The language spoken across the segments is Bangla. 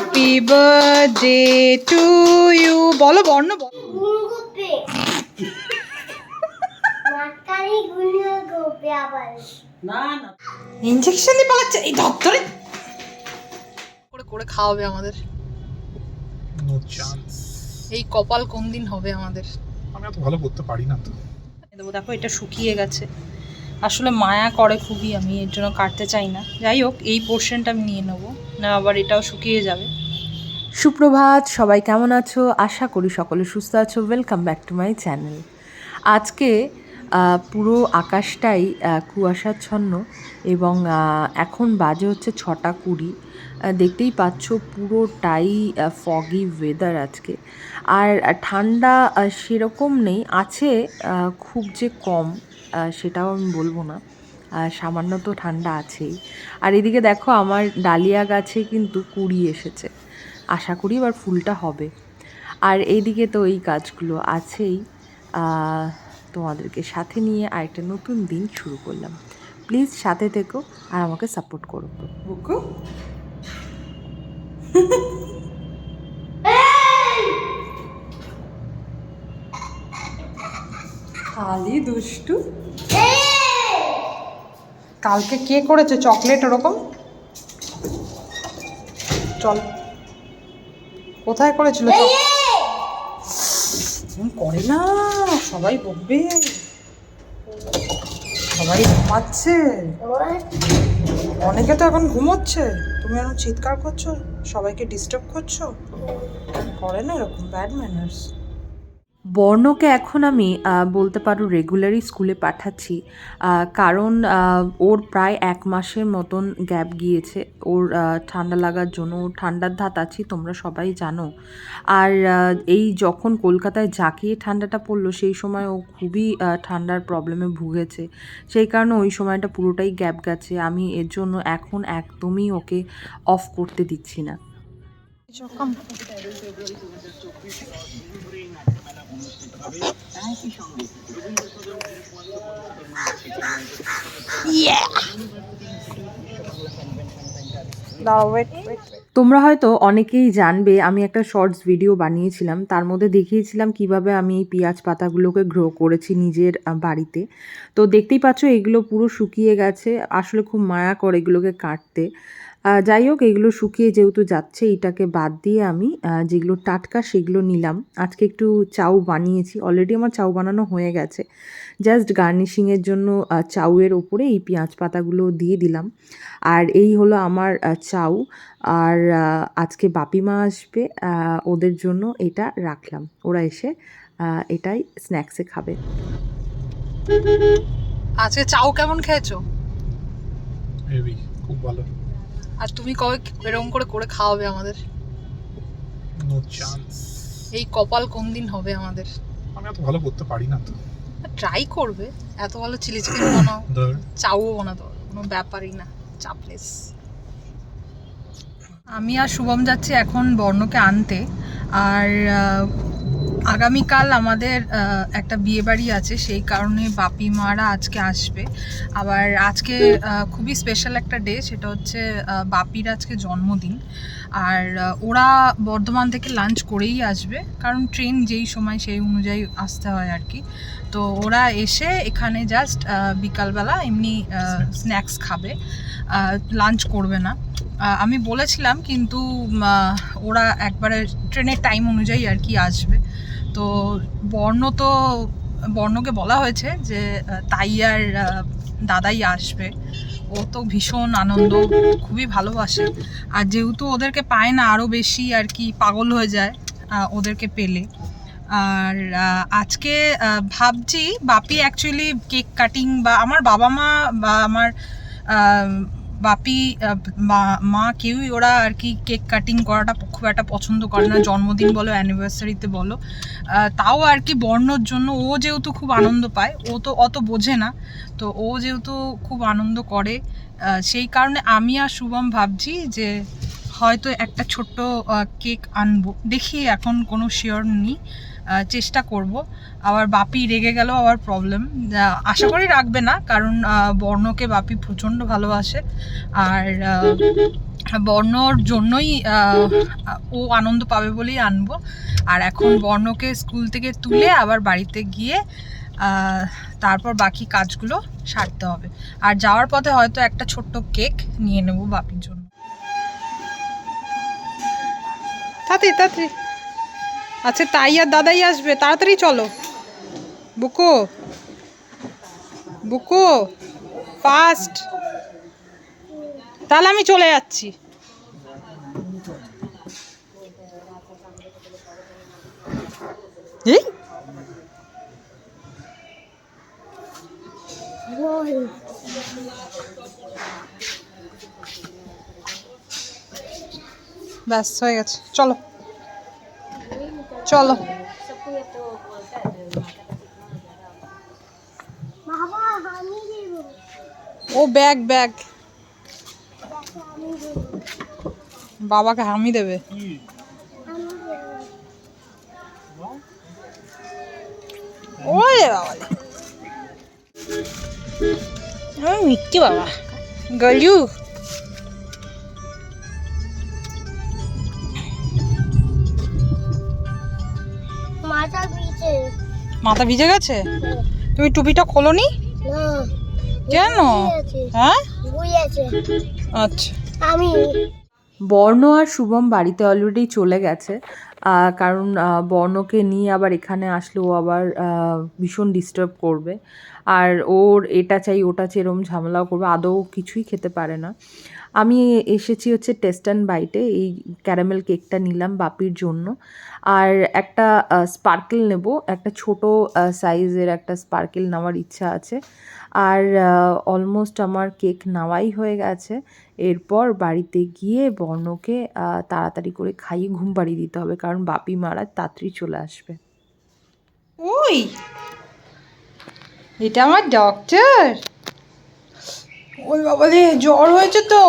হ্যাপি বার্থডে টু ইউ বলো বর্ণ ইঞ্জেকশন দিয়ে পালাচ্ছে এই দপ্তরে করে করে খাওয়াবে আমাদের। এই কপাল কোন দিন হবে আমাদের? আমি এত ভালো করতে পারি না তো। দেখো এটা শুকিয়ে গেছে। আসলে মায়া করে খুবই, আমি এর জন্য কাটতে চাই না। যাই হোক, এই পোর্শনটা আমি নিয়ে নেব, না আবার এটাও শুকিয়ে যাবে। সুপ্রভাত, সবাই কেমন আছো? আশা করি সকলে সুস্থ আছো। Welcome back to my channel আজকে পুরো আকাশটাই কুয়াশাচ্ছন্ন এবং এখন বাজে হচ্ছে ছটা কুড়ি। দেখতেই পাচ্ছ পুরোটাই ফগি ওয়েদার আজকে। আর ঠান্ডা সেরকম নেই, আছে খুব যে কম। সেটাও আমি বলব না। আহ, সামান্য তো ঠান্ডা আছেই। আর এদিকে দেখো আমার ডালিয়া গাছে কিন্তু কুড়ি এসেছে। আশা করি এবার ফুলটা হবে। আর এইদিকে তো এই কাজগুলো আছেই। তোমাদেরকে সাথে নিয়ে আরেকটা নতুন দিন শুরু করলাম। প্লিজ সাথে থেকো আর আমাকে সাপোর্ট করো। বুকু। খালি দুষ্টু। কালকে কে করেছে চকলেট ওরকম? চল। কোথায় করেছিল করে না সবাই বকবে। সবাই ঘুমাচ্ছে। অনেকে তো এখন ঘুমোচ্ছে। তুমি এখন চিৎকার করছ সবাইকে ডিস্টার্ব করছ। করে না এরকম ব্যাড ম্যানার্স বর্ণকে এখন আমি বলতে পারো রেগুলারই স্কুলে পাঠাচ্ছি। কারণ ওর প্রায় এক মাসের মতন গ্যাপ গিয়েছে। ওর ঠান্ডা লাগার জন্য, ওর ঠান্ডার ধাত আছি, তোমরা সবাই জানো। আর এই যখন কলকাতায় জাঁকিয়ে ঠান্ডাটা পড়ল, সেই সময় ও খুবই ঠান্ডার প্রবলেমে ভুগেছে। সেই কারণে ওই সময়টা পুরোটাই গ্যাপ গেছে। আমি এর জন্য এখন একদমই ওকে অফ করতে দিচ্ছি না। তোমরা হয়তো অনেকেই জানবে, আমি একটা শর্টস ভিডিও বানিয়েছিলাম। তার মধ্যে দেখিয়েছিলাম কীভাবে আমি এই পেঁয়াজ পাতাগুলোকে গ্রো করেছি নিজের বাড়িতে। তো দেখতেই পাচ্ছ, এগুলো পুরো শুকিয়ে গেছে। আসলে খুব মায়া করে এগুলোকে কাটতে। যাই হোক এগুলো শুকিয়ে যেহেতু যাচ্ছে এটাকে বাদ দিয়ে আমি যেগুলো টাটকা সেগুলো নিলাম। আজকে একটু চাউ বানিয়েছি। অলরেডি আমার চাউ বানানো হয়ে গেছে। জাস্ট গার্নিশিংয়ের জন্য চাউয়ের ওপরে এই পেঁয়াজ পাতাগুলো দিয়ে দিলাম। আর এই হলো আমার চাউ। আর আজকে বাপিমা আসবে ওদের জন্য এটা রাখলাম। ওরা এসে এটাই স্ন্যাক্সে খাবে। আজকে চাউ কেমন খেয়েছো? হেভি খুব ভালো। আর তুমি কবে এরকম করে করে খাওয়াবে আমাদের? এই কপাল কোন দিন হবে আমাদের? আমি এত ভালো করতে পারি না তো। ট্রাই করবে। এত ভালো চিলি চিকেন বানাও। চাও বানাতে কোনো ব্যাপারই না। চাপলেস। আমি আর শুভম যাচ্ছি এখন বর্ণকে আনতে। আর আগামীকাল আমাদের একটা বিয়ে বাড়ি আছে সেই কারণে বাপি মারা আজকে আসবে। আবার আজকে খুবই স্পেশাল একটা ডে সেটা হচ্ছে বাপির আজকে জন্মদিন। আর ওরা বর্ধমান থেকে লাঞ্চ করেই আসবে কারণ ট্রেন যেই সময় সেই অনুযায়ী আসতে হয় আর কি। তো ওরা এসে এখানে জাস্ট বিকালবেলা এমনি স্ন্যাক্স খাবে লাঞ্চ করবে না। আমি বলেছিলাম কিন্তু ওরা একবারে ট্রেনের টাইম অনুযায়ী আর কি আসবে। তো বর্ণ তো, বর্ণকে বলা হয়েছে যে তাই আর দাদাই আসবে। ও তো ভীষণ আনন্দ, খুবই ভালোবাসে। আর যেহেতু ওদেরকে পায় না আরও বেশি আর কি, পাগল হয়ে যায় ওদেরকে পেলে। আর আজকে ভাবছি বাপি অ্যাকচুয়ালি কেক কাটিং বা আমার বাবা মা বা আমার বাপি মা- কেউই ওরা আর কি কেক কাটিং করাটা খুব একটা পছন্দ করে না। জন্মদিন বলো অ্যানিভার্সারিতে বলো। তাও আর কি বর্ণর জন্য ও যেহেতু খুব আনন্দ পায়, ও তো অত বোঝে না। তো ও যেহেতু খুব আনন্দ করে সেই কারণে আমি আর শুভম ভাবছি যে হয়তো একটা ছোট্ট কেক আনব। দেখি এখন কোনো শিওর নেই। চেষ্টা করব। আবার বাপি রেগে গেল আবার প্রবলেম আশা করি রাখবে না, কারণ বর্ণকে বাপি প্রচণ্ড ভালোবাসে। আর বর্ণর জন্যই ও আনন্দ পাবে বলেই আনব। আর এখন বর্ণকে স্কুল থেকে তুলে আবার বাড়িতে গিয়ে তারপর বাকি কাজগুলো সারতে হবে। আর যাওয়ার পথে হয়তো একটা ছোট্ট কেক নিয়ে নেব বাপির জন্য। তাড়াতাড়ি তাড়াতাড়ি আচ্ছা তাই আর দাদাই আসবে, তাড়াতাড়ি চলো। বুকো বুকো ফাস্ট তাহলে আমি চলে যাচ্ছি। এই ব্যাস, হয়ে গেছে। চলো। চলো। বাবা আমি দেব। ও ব্যাগ ব্যাগ। আমি দেব। বাবাকে হামি দেবে। ওরে বাবা মিথ্যে বাবা। গলু। মাথা পিছে মাথা ভিজে গেছে? তুমি টুপিটা খোলোনি? না। কেন? হ্যাঁ? আছে। আচ্ছা। আমি। বর্ণ আর শুভম বাড়িতে অলরেডি চলে গেছে। কারণ বর্ণকে নিয়ে আবার এখানে আসলে ও আবার ভীষণ ডিস্টার্ব করবে। আর ওর এটা চাই ওটা চাই এরম ঝামেলাও করবে। আদৌ কিছুই খেতে পারে না। আমি এসেছি হচ্ছে টেস্ট অ্যান্ড বাইটে এই ক্যারামেল কেকটা নিলাম বাপির জন্য। আর একটা স্পার্কেল নেব, একটা ছোট সাইজের একটা স্পার্কেল নেওয়ার ইচ্ছা আছে। আর অলমোস্ট আমার কেক নেওয়াই হয়ে গেছে। এরপর বাড়িতে গিয়ে বর্ণকে তাড়াতাড়ি করে খাইয়ে ঘুম পাড়িয়ে দিতে হবে, কারণ বাপি মারা তাড়াতাড়ি চলে আসবে। ওই! এটা আমার ডক্টর ওই বাবা রে জ্বর হয়েছে তো।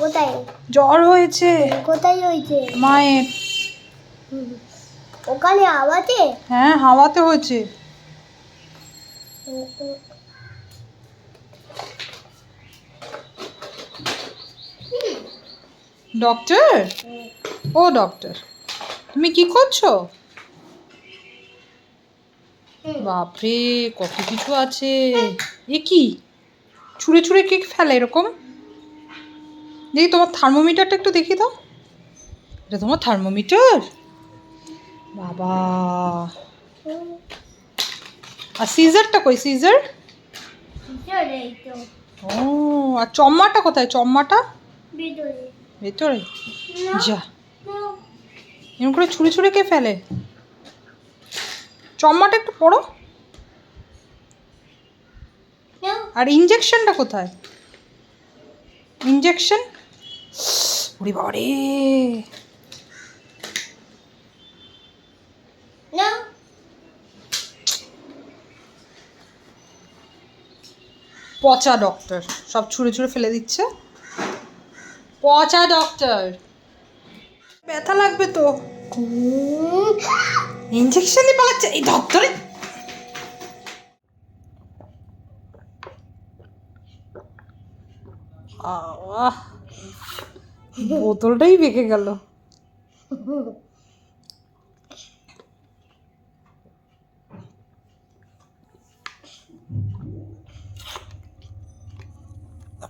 কোথায়? জ্বর হয়েছে। কোথায় হয়েছে? মায়ের। ওখানে আওয়াজে হ্যাঁ হাওয়াতে হয়েছে। ডক্টর? ও ডক্টর তুমি কি করছ? বাপরে কত কিছু আছে। এ কি? ছুঁড়ে ছুঁড়ে কেক ফেলে এরকম? দেখি তোমার থার্মোমিটারটা একটু দেখি দাও। এটা তোমার থার্মোমিটার? বাবা। আর সিজারটা কই? সিজার? ও, আর চম্মাটা কোথায়? চম্মাটা? ভেতরে। যা। এরকম করে ছুঁড়ে ছুঁড়ে কে ফেলে? চম্মাটা একটু পড়ো না, আর ইঞ্জেকশনটা কোথায়? ইঞ্জেকশন ওরে পচা ডক্টর সব ছুঁড়ে ছুঁড়ে ফেলে দিচ্ছে। পচা ডক্টর ব্যথা লাগবে তো। ইঞ্জেকশন দিয়ে পালাচ্ছে। এই ডক্টরে আহ বোতলটাই বেঁকে গেল।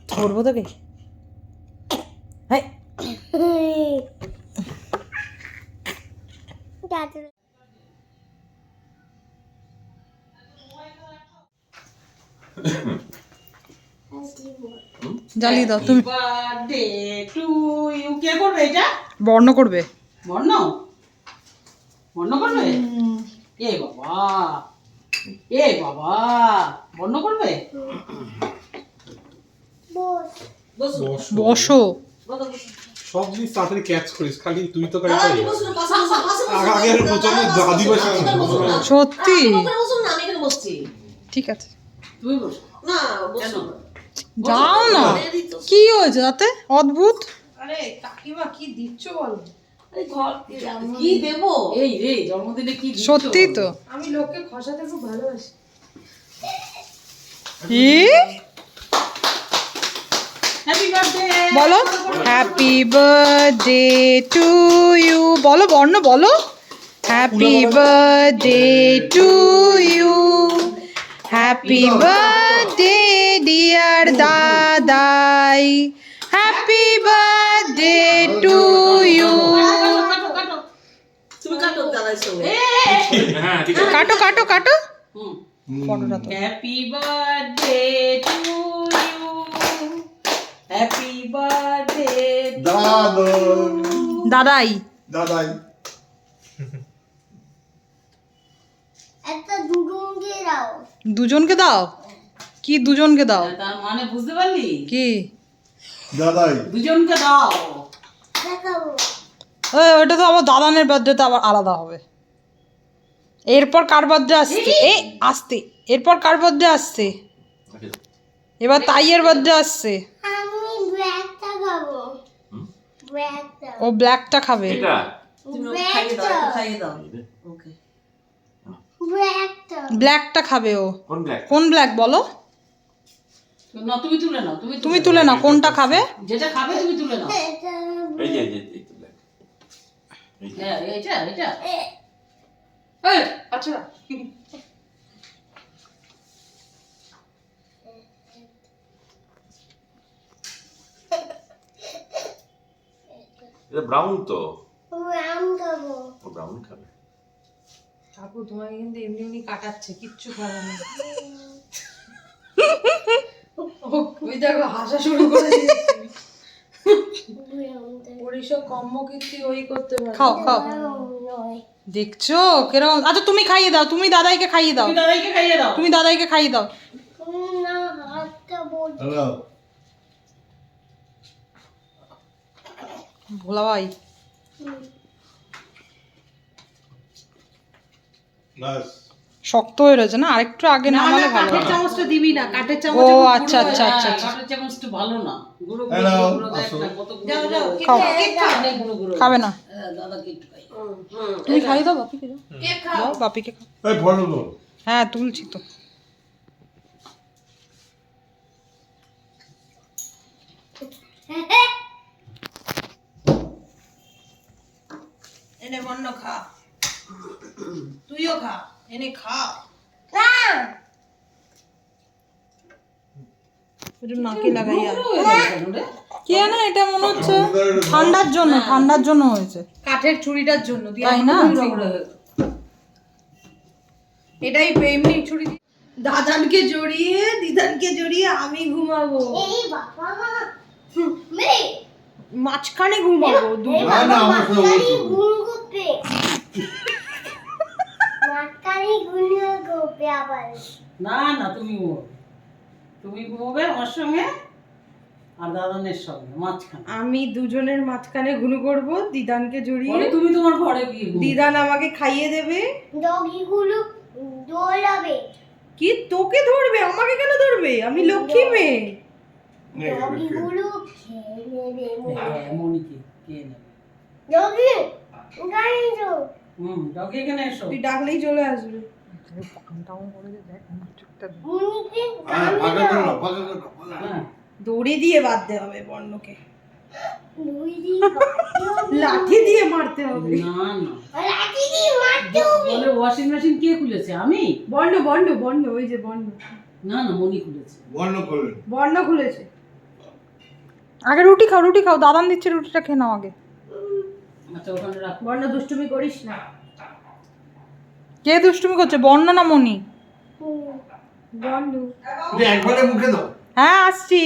ধরবো তোকে। হ্যাঁ জ্বালিয়ে দাও তুমি বার্থডে কে করবে এটা? বর্ণ করবে। বর্ণ? বর্ণ করবে? এ বাবা। এ বাবা। বর্ণ করবে? বসো। সব জিনিস তাড়াতাড়ি ক্যাচ করিস খালি তুই তো। আগে- প্রচণ্ড আদিবাসী। সত্যি। ঠিক আছে। তুমি বসো। না, বসো না। যাও না। কি হয়েছে তাতে? অদ্ভুত। আরে ঘর কি দেবো? এই রে জন্মদিনে কি সত্যি তো। হ্যাপি বলো। হ্যাপি বার্থডে টু ইউ বলো বর্ণ বলো। Happy birthday to you happy birthday dear দাদাই হ্যাপি বার্থডে টু ইউ তুমি কাটো কাটো কাটো। Happy birthday to you happy birthday দাদু দাদাই দাদাই একটা দুজনকে দাও। দুজনকে দাও? কি দুজনকে দাও? তার মানে বুঝতে পারলি? কি? দাদাই। দুজনকে দাও। দেখাবো ওই ওটা তো আবার দাদানের বার্থডেতে আবার আলাদা হবে। এরপর কার বার্থডে আসছে? এ আসতে। এরপর কার বার্থডে আসছে? এবার তাইয়ের বার্থডে আসছে। আমি ব্ল্যাকটা খাব। ব্ল্যাকটা। ও ব্ল্যাকটা খাবে। এটা? তুমি খাইয়ে দাও খাইয়ে দাও। ওকে। ব্ল্যাকটা। ব্ল্যাকটা খাবে ও। কোন ব্ল্যাক? কোন ব্ল্যাক বলো? না তুমি তুলে নাও তুমি তুমি তুলে নাও। কোনটা খাবে? যেটা খাবে তুমি তুলে নাও। এই যে এই যে এই তো black। হ্যাঁ আচ্ছা। এটা ব্রাউন তো? রাম খাব। ও ব্রাউন খাবে। কাকু তোমাকে কিন্তু এমনি এমনি কাটাচ্ছে কিচ্ছু খাবে না ওই দেখো হাসা শুরু করে ওর কর্মকীর্তি ওই করতে পারে। খাও খাও। দেখছ? কেরকম আচ্ছা তুমি খাইয়ে দাও তুমি দাদাইকে খাইয়ে দাও। দাদাইকে খাইয়ে দাও। তুমি দাদাইকে খাইয়ে দাও। না হাতটা বল হ্যালো। ভোলা ভাই। বাস। শক্ত হয়ে রয়েছে না? আরেকটু আগে না নামালে ভালো কাঠের। চামচটা দিবি না কাঠের ও চামচ আচ্ছা আচ্ছা আচ্ছা হ্যাঁ, আচ্ছা কাঠের চামচটা ভালো না। গুঁড়ো Hello, গুঁড়ো কত গুঁড়ো যাও যাও খাও। অনেক গুঁড়ো গুঁড়ো। খাবে না? হ্যাঁ, দাদাকে একটু খাই। তুমি খাইয়ে দাও বাপিকে দাও। কেক খাও। দাও বাপিকে খাও। এই ফটো তো হ্যাঁ তুলছি তো। এনে বন্য খা। তুইও খা। এনে খা না একটু নাকে লাগাইয়া গুঁড়ো হয়ে। গেছে কেন রে? কে না এটা মনে হচ্ছে? ঠান্ডার জন্য ঠান্ডার জন্য হয়েছে। কাঠের ছুরিটার জন্য তাই না। এটাই এমনি ছুরি দাদানকে জড়িয়ে দিদানকে জড়িয়ে আমি ঘুমাবো। এই বাবা মেয়ে। মাঝখানে ঘুমাবো দু- না না আমার সাথে মাঝখানে বলছো গুণ করবে মাঝখানে গুণ আবার। না না তুমি ঘুমোবে। তুমি ঘুমোবে আমার সঙ্গে আর দাদানের সঙ্গে মাঝখানে। আমি দুজনের মাঝখানে ঘুনু করব দিদানকে জড়িয়ে। তুমি তোমার ঘরে গিয়ে দিদান আমাকে খাইয়ে দেবে। ডগিগুলো দৌড়াবে কি? তোকে ধরবে? আমাকে কেন ধরবে? আমি লক্ষ্মী মেয়ে। ডগিগুলো খেয়ে নেবে মনিকে কে নেবে? ডগি গাড়ি হুম ডগে এখানে এসো। তুই ডাকলেই চলে আসবে। হ্যাঁ। হ্যাঁ। দড়ি দিয়ে বাঁধতে হবে বর্ণকে। লাঠি দিয়ে মারতে হবে। না না। লাঠি দিয়ে মারতে হবে। বলে ওয়াশিং মেশিন কে খুলেছে? আমি? বর্ণ বর্ণ বর্ণ ওই যে বর্ণ। না না মনি খুলেছে। বর্ণ করলেন বর্ণ খুলেছে। আগে রুটি খাও রুটি খাও দাদান দিচ্ছে রুটিটা খেয়ে নাও আগে। আচ্ছা ওখানে রাখো। বর্ণ দুষ্টুমি করিস না। কে দুষ্টুমি করছে? বর্ণ না মনি হ্যাঁ আসছি।